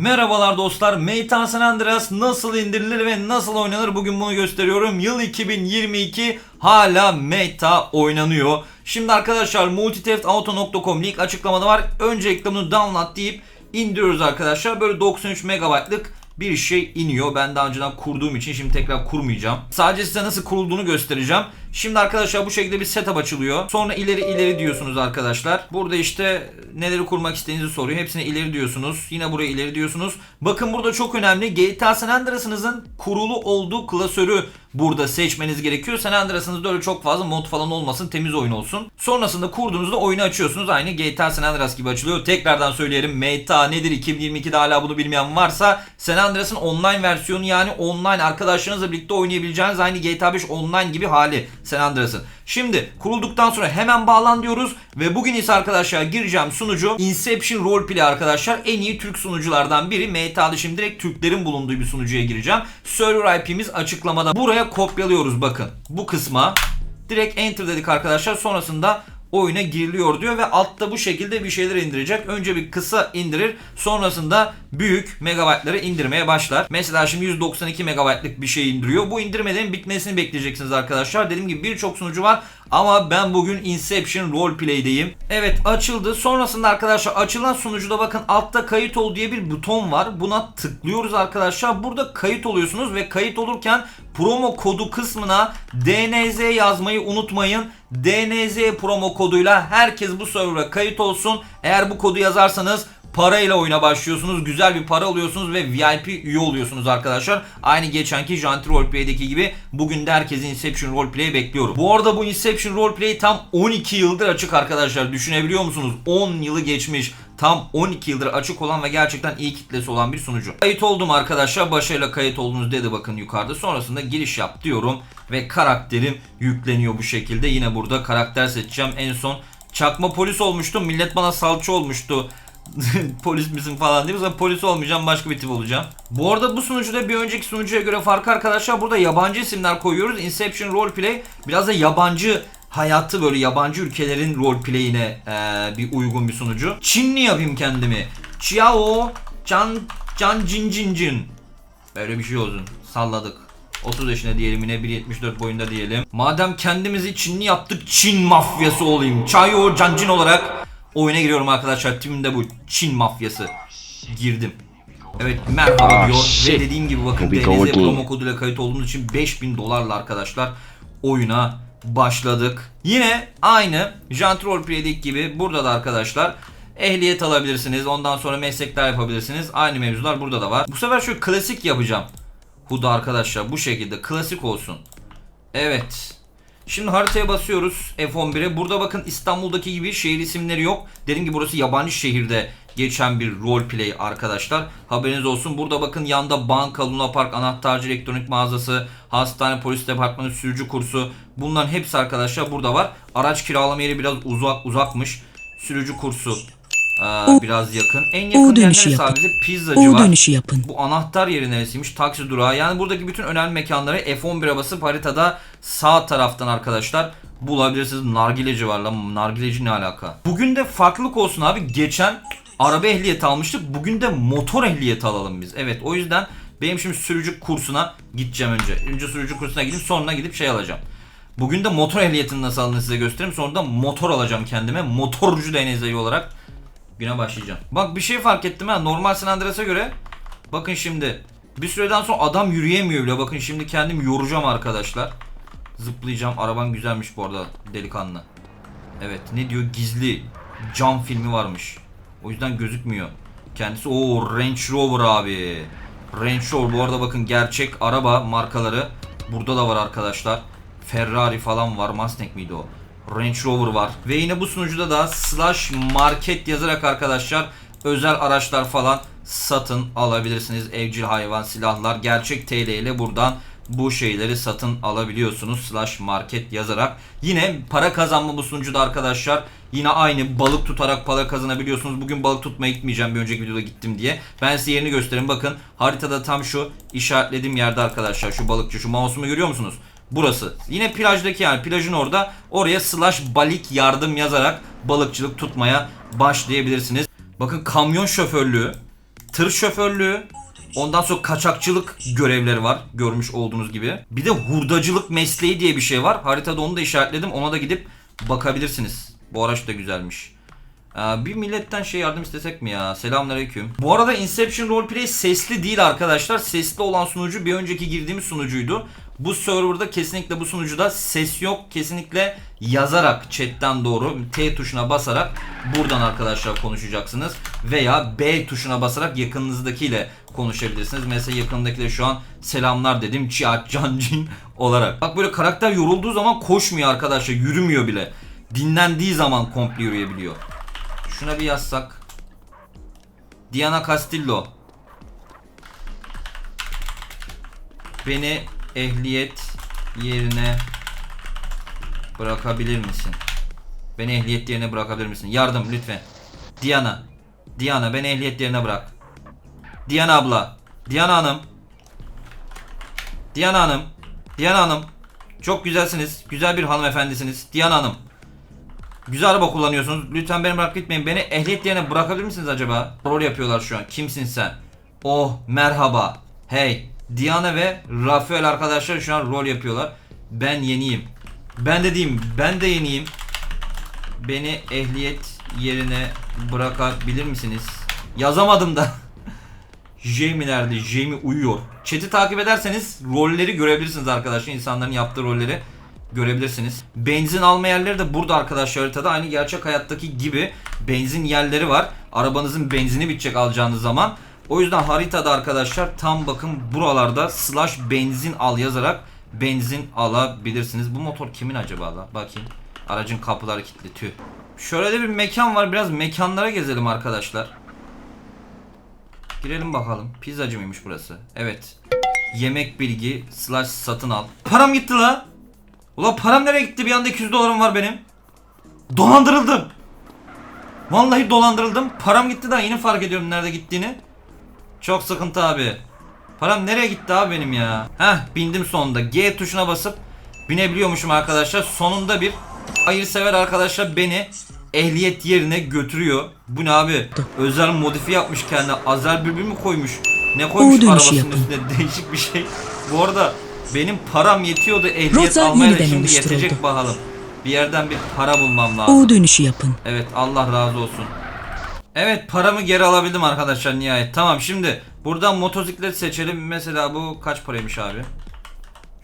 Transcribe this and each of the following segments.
Merhabalar dostlar. Meytan San Andreas nasıl indirilir ve nasıl oynanır bugün bunu gösteriyorum. Yıl 2022 hala Meta oynanıyor. Şimdi arkadaşlar multiteftauto.com link açıklamada var. Öncelikle bunu download deyip indiriyoruz arkadaşlar. Böyle 93 megabaytlık bir şey iniyor. Ben daha önceden kurduğum için şimdi tekrar kurmayacağım. Sadece size nasıl kurulduğunu göstereceğim. Şimdi arkadaşlar bu şekilde bir setup açılıyor. Sonra ileri ileri diyorsunuz arkadaşlar. Burada işte neleri kurmak istediğinizi soruyor. Hepsine ileri diyorsunuz. Yine buraya ileri diyorsunuz. Bakın burada çok önemli. GTA San Andreas'ınızın kurulu olduğu klasörü burada seçmeniz gerekiyor. San Andreas'ınızda öyle çok fazla mod falan olmasın. Temiz oyun olsun. Sonrasında kurduğunuzda oyunu açıyorsunuz. Aynı GTA San Andreas gibi açılıyor. Tekrardan söyleyelim. Meta nedir 2022'de hala bunu bilmeyen varsa San Andreas'ın online versiyonu yani online arkadaşlarınızla birlikte oynayabileceğiniz aynı GTA 5 online gibi hali San Andreas'ın. Şimdi kurulduktan sonra hemen bağlan diyoruz ve bugün ise arkadaşlar gireceğim sunucu Inception Roleplay arkadaşlar en iyi Türk sunuculardan biri. MTA'da şimdi direkt Türklerin bulunduğu bir sunucuya gireceğim. Server IP'miz açıklamada. Buraya kopyalıyoruz bakın. Bu kısma direkt enter dedik arkadaşlar. Sonrasında oyuna giriliyor diyor ve altta bu şekilde bir şeyler indirecek. Önce bir kısa indirir sonrasında büyük megabaytları indirmeye başlar. Mesela şimdi 192 megabaytlık bir şey indiriyor. Bu indirmelerin bitmesini bekleyeceksiniz arkadaşlar. Dediğim gibi birçok sunucu var ama ben bugün Inception Roleplay'deyim. Evet açıldı. Sonrasında arkadaşlar açılan sunucuda bakın altta kayıt ol diye bir buton var. Buna tıklıyoruz arkadaşlar. Burada kayıt oluyorsunuz ve kayıt olurken promo kodu kısmına DNZ yazmayı unutmayın. DNZ promo koduyla herkes bu server'a kayıt olsun. Eğer bu kodu yazarsanız parayla oyuna başlıyorsunuz. Güzel bir para alıyorsunuz ve VIP üye oluyorsunuz arkadaşlar. Aynı geçenki Janti Roleplay'deki gibi bugün de herkesi Inception Roleplay'e bekliyorum. Bu arada bu Inception Roleplay tam 12 yıldır açık arkadaşlar. Düşünebiliyor musunuz? 10 yılı geçmiş. Tam 12 yıldır açık olan ve gerçekten iyi kitlesi olan bir sunucu. Kayıt oldum arkadaşlar. Başarıyla kayıt oldunuz dedi bakın yukarıda. Sonrasında giriş yap diyorum ve karakterim yükleniyor bu şekilde. Yine burada karakter seçeceğim. En son çakma polis olmuştum. Millet bana salça olmuştu. polis misin falan diye. Mesela polis olmayacağım başka bir tip olacağım. Bu arada bu sunucuda bir önceki sunucuya göre farkı arkadaşlar burada yabancı isimler koyuyoruz. Inception Roleplay biraz da yabancı hayatı böyle yabancı ülkelerin roleplay'ine eee, bir uygun bir sunucu. Çinli yapayım kendimi. Chiao Can Can Cin Cin Cin. Böyle bir şey olsun. Salladık. 30 yaşında diyelim yine 1.74 boyunda diyelim. Madem kendimizi Çinli yaptık Çin mafyası olayım. Chayo Cancin olarak oyuna giriyorum arkadaşlar. Timimde bu Çin mafyası. Girdim. Evet merhaba diyor ve dediğim gibi bakın DNZ promo koduyla kayıt olduğumuz için 5000 dolarla arkadaşlar oyuna başladık. Yine aynı Jant Roleplay'deki gibi burada da arkadaşlar ehliyet alabilirsiniz. Ondan sonra meslekler yapabilirsiniz. Aynı mevzular burada da var. Bu sefer şöyle klasik yapacağım. Huda arkadaşlar bu şekilde klasik olsun. Evet. Şimdi haritaya basıyoruz F11'e. Burada bakın İstanbul'daki gibi şehir isimleri yok. Dediğim gibi burası yabancı şehirde geçen bir roleplay arkadaşlar. Haberiniz olsun. Burada bakın yanda banka, Luna Park, anahtarcı, elektronik mağazası, hastane, polis departmanı, sürücü kursu. Bunların hepsi arkadaşlar burada var. Araç kiralama yeri biraz uzak uzakmış. Sürücü kursu aa, biraz yakın. En yakın yer dönüşü neresi yapın. abi? Pizzacı U var. dönüşü yapın. Bu anahtar yeri neresiymiş? Taksi durağı. Yani buradaki bütün önemli mekanları F11'e basıp haritada sağ taraftan arkadaşlar bulabilirsiniz. Nargileci var lan. Nargileci ne alaka? Bugün de farklılık olsun abi. Geçen araba ehliyeti almıştık. Bugün de motor ehliyeti alalım biz. Evet o yüzden benim şimdi sürücü kursuna gideceğim önce. Önce sürücü kursuna gidip sonra gidip şey alacağım. Bugün de motor ehliyetini nasıl alındığını size göstereyim. Sonra da motor alacağım kendime. Motorcu denizleri olarak güne başlayacağım. Bak bir şey fark ettim ha. Normal San Andreas'a göre bakın şimdi bir süreden sonra adam yürüyemiyor bile. Bakın şimdi kendim yoracağım arkadaşlar. Zıplayacağım. Araban güzelmiş bu arada delikanlı. Evet ne diyor gizli cam filmi varmış. O yüzden gözükmüyor. Kendisi o Range Rover abi. Range Rover bu arada bakın gerçek araba markaları burada da var arkadaşlar. Ferrari falan var. Mustang miydi o? Range Rover var. Ve yine bu sunucuda da slash market yazarak arkadaşlar özel araçlar falan satın alabilirsiniz. Evcil hayvan, silahlar gerçek TL ile buradan bu şeyleri satın alabiliyorsunuz slash market yazarak. Yine para kazanma bu sunucuda arkadaşlar. Yine aynı balık tutarak para kazanabiliyorsunuz. Bugün balık tutmaya gitmeyeceğim bir önceki videoda gittim diye. Ben size yerini göstereyim. Bakın haritada tam şu işaretlediğim yerde arkadaşlar. Şu balıkçı şu mouse'umu görüyor musunuz? Burası. Yine plajdaki yani plajın orada. Oraya slash balık yardım yazarak balıkçılık tutmaya başlayabilirsiniz. Bakın kamyon şoförlüğü tır şoförlüğü, ondan sonra kaçakçılık görevleri var görmüş olduğunuz gibi. Bir de hurdacılık mesleği diye bir şey var. Haritada onu da işaretledim. Ona da gidip bakabilirsiniz. Bu araç da güzelmiş. Ee, bir milletten şey yardım istesek mi ya? Selamünaleyküm. Bu arada Inception Roleplay sesli değil arkadaşlar. Sesli olan sunucu bir önceki girdiğimiz sunucuydu. Bu serverda kesinlikle bu sunucuda ses yok. Kesinlikle yazarak chatten doğru T tuşuna basarak buradan arkadaşlar konuşacaksınız. Veya B tuşuna basarak yakınınızdakiyle konuşabilirsiniz. Mesela yakındakiyle şu an selamlar dedim. Cihat Cancin olarak. Bak böyle karakter yorulduğu zaman koşmuyor arkadaşlar. Yürümüyor bile. Dinlendiği zaman komple yürüyebiliyor. Şuna bir yazsak. Diana Castillo. Beni ehliyet yerine bırakabilir misin? Beni ehliyet yerine bırakabilir misin? Yardım lütfen. Diana. Diana beni ehliyet yerine bırak. Diana abla. Diana hanım. Diana hanım. Diana hanım. Çok güzelsiniz. Güzel bir hanımefendisiniz. Diana hanım. Güzel araba kullanıyorsunuz. Lütfen beni bırak gitmeyin. Beni ehliyet yerine bırakabilir misiniz acaba? Rol yapıyorlar şu an. Kimsin sen? Oh merhaba. Hey. Diana ve Rafael arkadaşlar şu an rol yapıyorlar. Ben yeniyim. Ben de diyeyim. Ben de yeniyim. Beni ehliyet yerine bırakabilir misiniz? Yazamadım da. Jamie nerede? Jamie uyuyor. Chat'i takip ederseniz rolleri görebilirsiniz arkadaşlar. İnsanların yaptığı rolleri görebilirsiniz. Benzin alma yerleri de burada arkadaşlar haritada. Aynı gerçek hayattaki gibi benzin yerleri var. Arabanızın benzini bitecek alacağınız zaman. O yüzden haritada arkadaşlar tam bakın buralarda slash benzin al yazarak benzin alabilirsiniz. Bu motor kimin acaba la? Bakayım. Aracın kapıları kilitli tüh. Şöyle de bir mekan var. Biraz mekanlara gezelim arkadaşlar. Girelim bakalım. Pizzacı mıymış burası? Evet. Yemek bilgi slash satın al. Param gitti la. Ulan param nereye gitti? Bir anda 200 dolarım var benim. Dolandırıldım. Vallahi dolandırıldım. Param gitti daha yeni fark ediyorum nerede gittiğini. Çok sıkıntı abi. Param nereye gitti abi benim ya? Heh bindim sonunda. G tuşuna basıp binebiliyormuşum arkadaşlar. Sonunda bir hayırsever arkadaşlar beni ehliyet yerine götürüyor. Bu ne abi? Özel modifiye yapmış kendine. Azer bülbül mü koymuş? Ne koymuş dönüşü arabasının yapın. üstüne? Değişik bir şey. Bu arada benim param yetiyordu ehliyet Rota almaya da şimdi yetecek bakalım. Bir yerden bir para bulmam lazım. U dönüşü yapın. Evet Allah razı olsun. Evet paramı geri alabildim arkadaşlar nihayet. Tamam şimdi buradan motosiklet seçelim. Mesela bu kaç paraymış abi?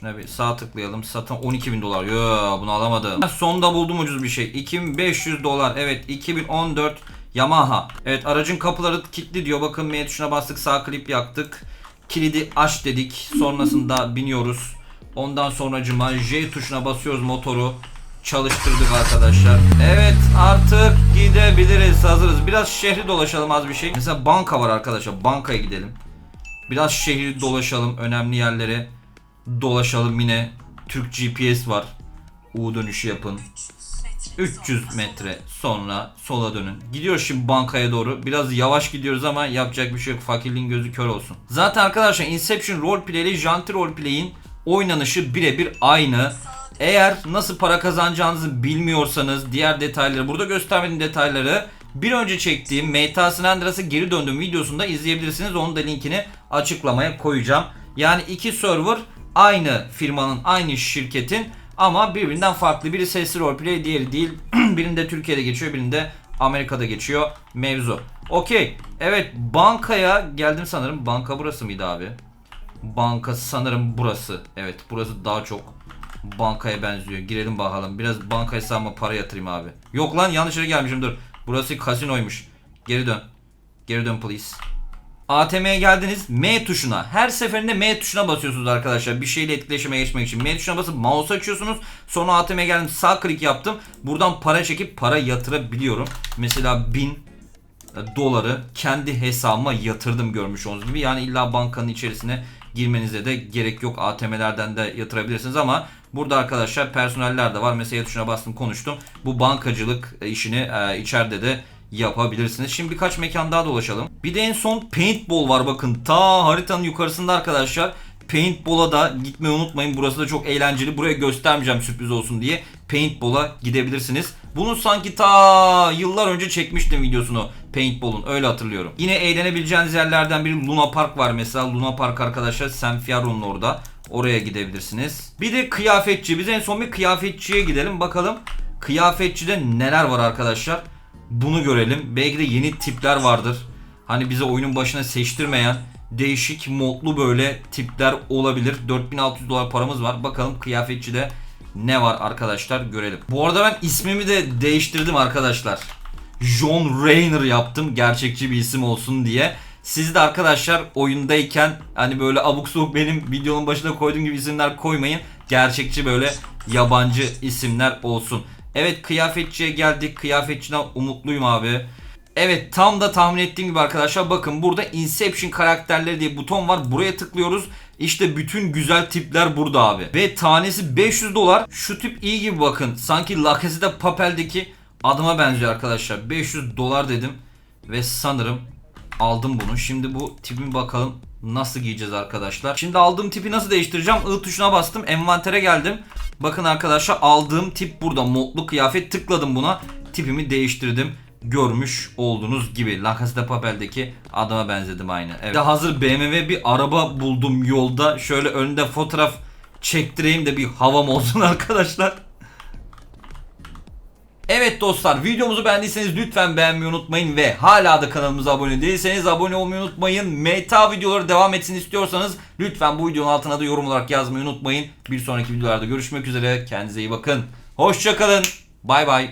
Şuna bir sağ tıklayalım. Satın 12 bin dolar. Yo bunu alamadım. Sonda buldum ucuz bir şey. 2500 dolar. Evet 2014 Yamaha. Evet aracın kapıları kilitli diyor. Bakın M tuşuna bastık sağ klip yaktık. Kilidi aç dedik. Sonrasında biniyoruz. Ondan sonracıma J tuşuna basıyoruz motoru. Çalıştırdık arkadaşlar. Evet artık gidebiliriz. Hazırız. Biraz şehri dolaşalım az bir şey. Mesela banka var arkadaşlar. Bankaya gidelim. Biraz şehri dolaşalım. Önemli yerlere dolaşalım yine. Türk GPS var. U dönüşü yapın. 300 metre sonra sola dönün. Gidiyoruz şimdi bankaya doğru. Biraz yavaş gidiyoruz ama yapacak bir şey yok. Fakirliğin gözü kör olsun. Zaten arkadaşlar Inception Roleplay ile Janti Roleplay'in oynanışı birebir aynı. Eğer nasıl para kazanacağınızı bilmiyorsanız diğer detayları burada göstermediğim detayları bir önce çektiğim Meta San Andreas'a geri döndüğüm videosunda izleyebilirsiniz. Onun da linkini açıklamaya koyacağım. Yani iki server aynı firmanın, aynı şirketin ama birbirinden farklı. Biri sesli roleplay, diğeri değil. birinde Türkiye'de geçiyor, birinde Amerika'da geçiyor mevzu. Okey. Evet bankaya geldim sanırım. Banka burası mıydı abi? Banka sanırım burası. Evet burası daha çok bankaya benziyor. Girelim bakalım. Biraz banka hesabıma para yatırayım abi. Yok lan yanlış yere gelmişim dur. Burası kasinoymuş. Geri dön. Geri dön please. ATM'ye geldiniz M tuşuna. Her seferinde M tuşuna basıyorsunuz arkadaşlar. Bir şeyle etkileşime geçmek için. M tuşuna basıp mouse açıyorsunuz. Sonra ATM'ye geldim sağ klik yaptım. Buradan para çekip para yatırabiliyorum. Mesela 1000 doları kendi hesabıma yatırdım görmüş olduğunuz gibi. Yani illa bankanın içerisine girmenize de gerek yok. ATM'lerden de yatırabilirsiniz ama burada arkadaşlar personeller de var. Mesela tuşuna bastım konuştum. Bu bankacılık işini e, içeride de yapabilirsiniz. Şimdi birkaç mekan daha dolaşalım. Bir de en son paintball var bakın. Ta haritanın yukarısında arkadaşlar. Paintball'a da gitmeyi unutmayın. Burası da çok eğlenceli. Buraya göstermeyeceğim sürpriz olsun diye. Paintball'a gidebilirsiniz. Bunu sanki ta yıllar önce çekmiştim videosunu. paintball'un öyle hatırlıyorum. Yine eğlenebileceğiniz yerlerden biri Luna Park var mesela. Luna Park arkadaşlar Senfierro'nun orada. Oraya gidebilirsiniz. Bir de kıyafetçi. Biz en son bir kıyafetçiye gidelim. Bakalım kıyafetçide neler var arkadaşlar. Bunu görelim. Belki de yeni tipler vardır. Hani bize oyunun başına seçtirmeyen değişik modlu böyle tipler olabilir. 4600 dolar paramız var. Bakalım kıyafetçide ne var arkadaşlar görelim. Bu arada ben ismimi de değiştirdim arkadaşlar. John Rayner yaptım gerçekçi bir isim olsun diye. Siz de arkadaşlar oyundayken hani böyle abuk subuk benim videonun başına koyduğum gibi isimler koymayın. Gerçekçi böyle yabancı isimler olsun. Evet kıyafetçiye geldik. Kıyafetçiden umutluyum abi. Evet tam da tahmin ettiğim gibi arkadaşlar bakın burada Inception karakterleri diye buton var. Buraya tıklıyoruz. İşte bütün güzel tipler burada abi. Ve tanesi 500 dolar. Şu tip iyi gibi bakın. Sanki La Casa de Papel'deki adıma benziyor arkadaşlar. 500 dolar dedim. Ve sanırım aldım bunu. Şimdi bu tipimi bakalım nasıl giyeceğiz arkadaşlar. Şimdi aldığım tipi nasıl değiştireceğim? I tuşuna bastım. Envantere geldim. Bakın arkadaşlar aldığım tip burada. Modlu kıyafet tıkladım buna. Tipimi değiştirdim. Görmüş olduğunuz gibi. La Casa de Papel'deki adama benzedim aynı. Evet. De hazır BMW bir araba buldum yolda. Şöyle önünde fotoğraf çektireyim de bir havam olsun arkadaşlar. Evet dostlar videomuzu beğendiyseniz lütfen beğenmeyi unutmayın ve hala da kanalımıza abone değilseniz abone olmayı unutmayın. Meta videoları devam etsin istiyorsanız lütfen bu videonun altına da yorum olarak yazmayı unutmayın. Bir sonraki videolarda görüşmek üzere. Kendinize iyi bakın. Hoşçakalın. Bay bay.